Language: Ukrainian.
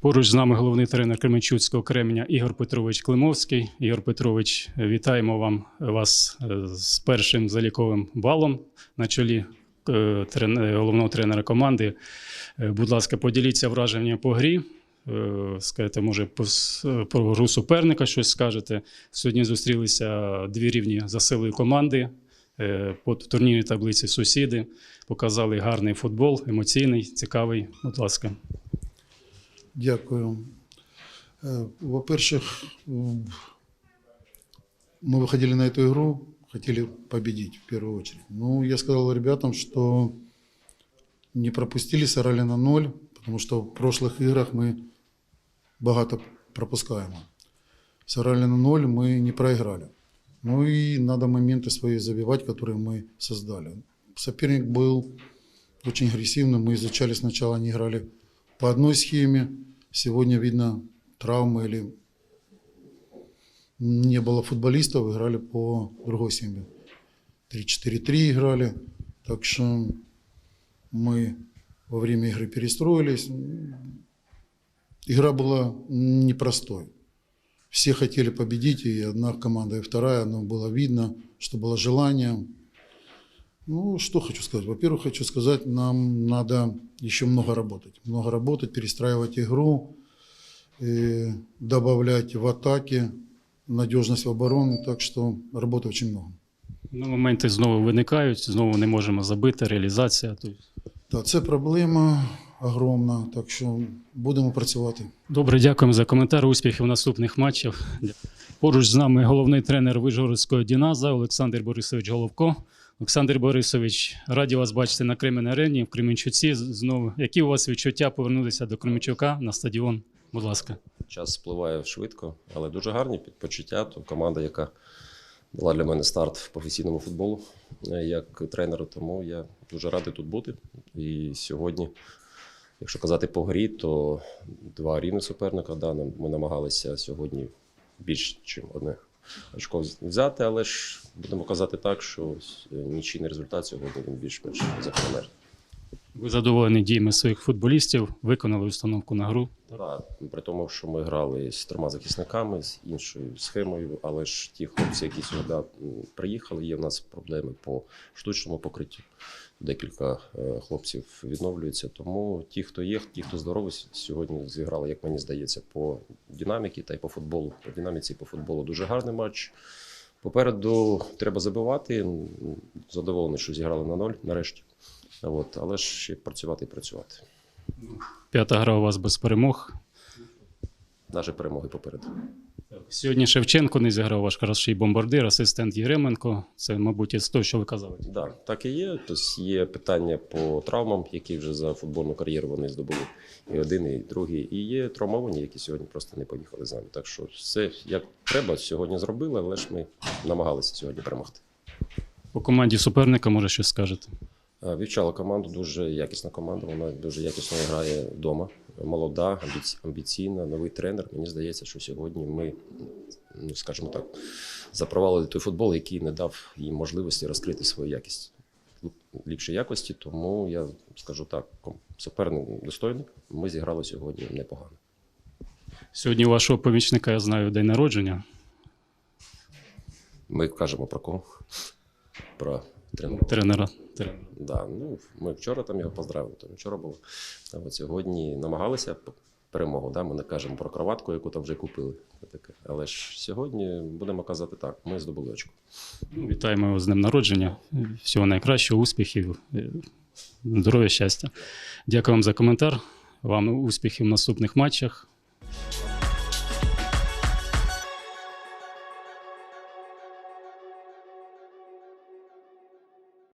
Поруч з нами головний тренер Кременчуцького кременя Ігор Петрович Климовський. Ігор Петрович, вітаємо вам вас е, з першим заліковим балом на чолі е, головного тренера команди. Е, Будь ласка, поділіться враженням по грі. Скажете, може, про гру суперника щось скажете. Сьогодні зустрілися дві рівні за силою команди. По турнірній таблиці сусіди показали гарний футбол, емоційний, цікавий. Будь ласка. Дякую. Во-первых, мы выходили на эту игру, хотели победить в первую очередь. Ну, я сказал ребятам, что не пропустили, сыграли на ноль, потому что в прошлых играх мы богато пропускаем. Сыграли на ноль, мы не проиграли. Ну и надо моменты свои забивать, которые мы создали. Соперник был очень агрессивным. Мы изучали сначала, они играли по одной схеме. Сегодня, видно, травмы или не было футболистов, играли по другой схеме. 3-4-3 играли. Так что мы во время игры перестроились. Игра была непростой. Все хотели победить, и одна команда, и вторая, но было видно, что было желание. Ну, что хочу сказать. Во-первых, хочу сказать, нам надо еще много работать. Много работать, перестраивать игру, э, добавлять в атаке, надежность в обороне. Так что работы очень много. Ну, моменти знову виникають, знову не можемо забити, реалізація. Тобто, Так, це проблема огромна, так що будемо працювати. Добре, дякуємо за коментар. Успіхів наступних матчах. Поруч з нами головний тренер Вижгородського Діназа Олександр Борисович Головко. Олександр Борисович, раді вас бачити на Кремен арені в Кременчуці. Знову які у вас відчуття повернутися до Кременчука на стадіон? Будь ласка. Час спливає швидко, але дуже гарні підпочуття. То команда, яка дала для мене старт в професійному футболу е, як тренеру. Тому я дуже радий тут бути. І сьогодні, якщо казати по грі, то два рівних суперника. Да, ми намагалися сьогодні більш ніж одне очко взяти, але ж будемо казати так, що е, нічийний результат сьогодні він більш-менш закономерний. Ви задоволені діями своїх футболістів, виконали установку на гру. Так, при тому, що ми грали з трьома захисниками, з іншою схемою, але ж ті хлопці, які сюди приїхали, є в нас проблеми по штучному покриттю. Декілька е, хлопців відновлюються. Тому ті, хто є, ті, хто здоровий, сьогодні зіграли, як мені здається, по динаміці та й по футболу. По динаміці і по футболу дуже гарний матч. Попереду треба забивати. Задоволений, що зіграли на ноль нарешті. От, але ж ще працювати і працювати. П'ята гра у вас без перемог. Наші перемоги попереду. Сьогодні Шевченко не зіграв ваш хороший бомбардир, асистент Єременко. Це, мабуть, із того, що ви казали. Да, так і є. Тобто є питання по травмам, які вже за футбольну кар'єру вони здобули. І один, і другий. І є травмовані, які сьогодні просто не поїхали з нами. Так що все як треба сьогодні зробили, але ж ми намагалися сьогодні перемогти. По команді суперника, може, щось скажете. Е, Вівчала команду, дуже якісна команда. Вона дуже якісно грає вдома. Молода, амбіційна, новий тренер. Мені здається, що сьогодні ми, ну скажімо так, запровадили той футбол, який не дав їм можливості розкрити свою якість ліпшої якості. Тому я скажу так: суперник достойний. Ми зіграли сьогодні непогано. Сьогодні у вашого помічника, я знаю, день народження. Ми кажемо про кого? Про тренера. Тренера. тренера. Да, ну, ми вчора там його поздравили, то вчора було. А от сьогодні намагалися перемогу. Да? Ми не кажемо про кроватку, яку там вже купили. Таке. Але ж сьогодні будемо казати так: ми здобули очко. Ну, Вітаємо його з днем народження. Всього найкращого, успіхів, е, здоров'я, щастя. Дякую вам за коментар. Вам успіхів в наступних матчах.